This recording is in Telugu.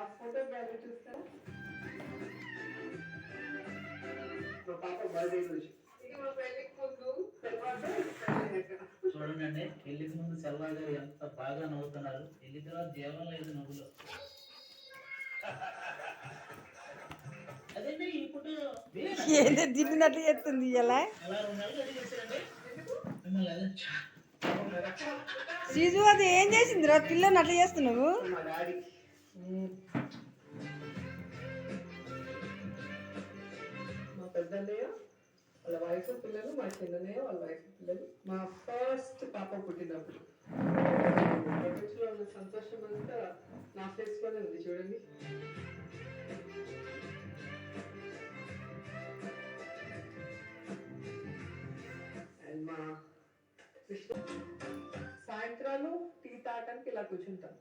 మా ఫోటో గ్యాలరీ చూస్తారా? మా పాప బర్త్డే రోజు ఇది మా పెళ్ళికి ముందు. తర్వాత పెళ్ళినాక. చూడండి పెళ్ళికి ముందు సెల్వా గారు ఎంత బాగా నవ్వుతున్నారు. పెళ్ళి తర్వాత జీవం లేదు నవ్వులో. ఇప్పుడు? ఏంటి తిప్పినట్లు చేస్తుంది ఇలా? మిమ్మల్ని అదే సీజు అది ఏం చేసింది రా పిల్లని అట్లా చేస్తున్నావు? మా పెద్దన్నయ్య వాళ్ళ వయసు పిల్లలు మా చిన్నయ్య వాళ్ళ వయసు పిల్లలు. మా ఫస్ట్ పాప పుట్టినప్పుడు. ప్రపంచంలో ఉన్న సంతోషం అంతా నా ఫేస్లోనే ఉంది చూడండి. అండ్ మా కృష్ణ సాయంత్రాలు టీ తాగడానికి ఇలా కూర్చుంటాం.